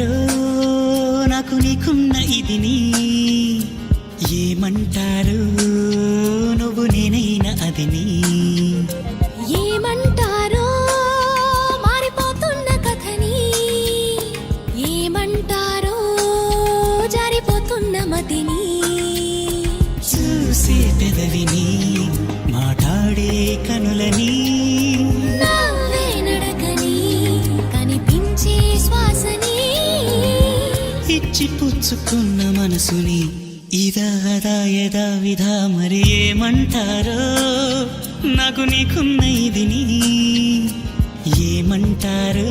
ఎవరో నాకు నీకున్న ఇది నీ. ఏమంటారు నువ్వు నేనైనా అది నీ. ఇచ్చి మనసుని ఇదా అదా యదా విధా మరి ఏమంటారో? నాకు నీకున్న ఇది ఏమంటారో?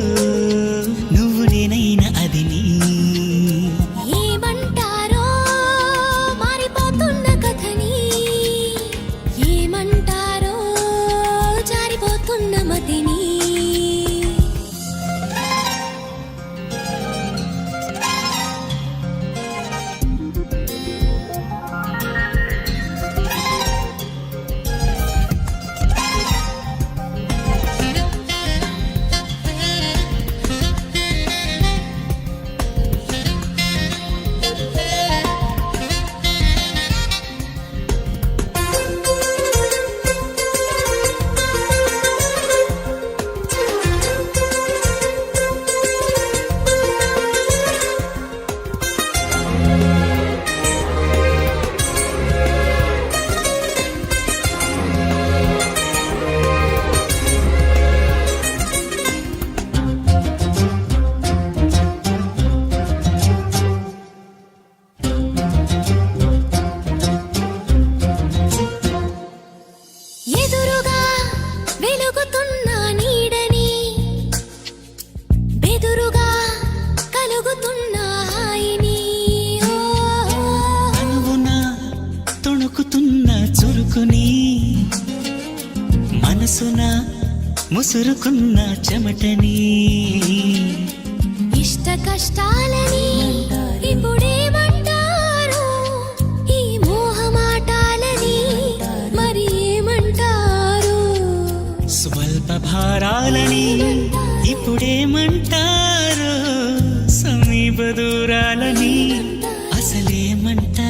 తొణుకుతున్న చురుకుని మనసున ముసురుకున్న చెమటని. ఇష్ట కష్టాలని ఇప్పుడేమంటారు ఈ మోహమాటాలని మరి ఏమంటారు? స్వల్ప భారాలని ఇప్పుడేమంటారు సమీప దూరాలని అసలేమంటారు?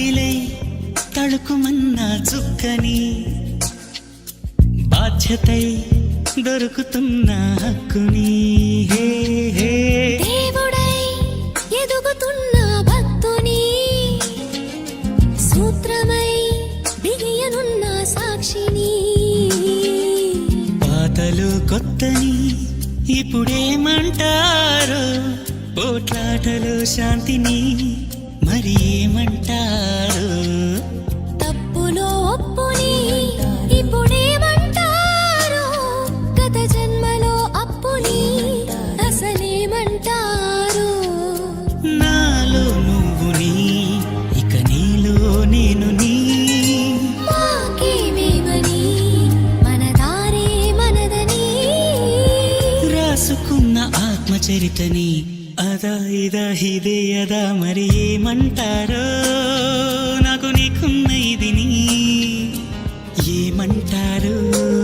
జాబిలై తళుకుమన్న చుక్కని బాధ్యతై దొరుకుతున్న హక్కుని. హే హే. దేవుడై ఎదుగుతున్న భక్తుని సూత్రమై బిగియనున్న సాక్షిని. పాతలు కొత్తని ఇప్పుడేమంటారు పోట్లాటలు శాంతిని మరి ఏమంటారు తప్పులో ఒప్పుని ఇప్పుడేమంటారు? గత జన్మలో అప్పుని అసలేమంటారు? నాలో నువ్వుని ఇక నీలో నేను నీ. మాకేమేమని? మన దారే మనదని. రాసుకున్న ఆత్మచరితని అదా ఇదా ఇదే అదా మరి ఏమంటారో? నాకు నీకున్న ఇది నీ. ఏమంటారు?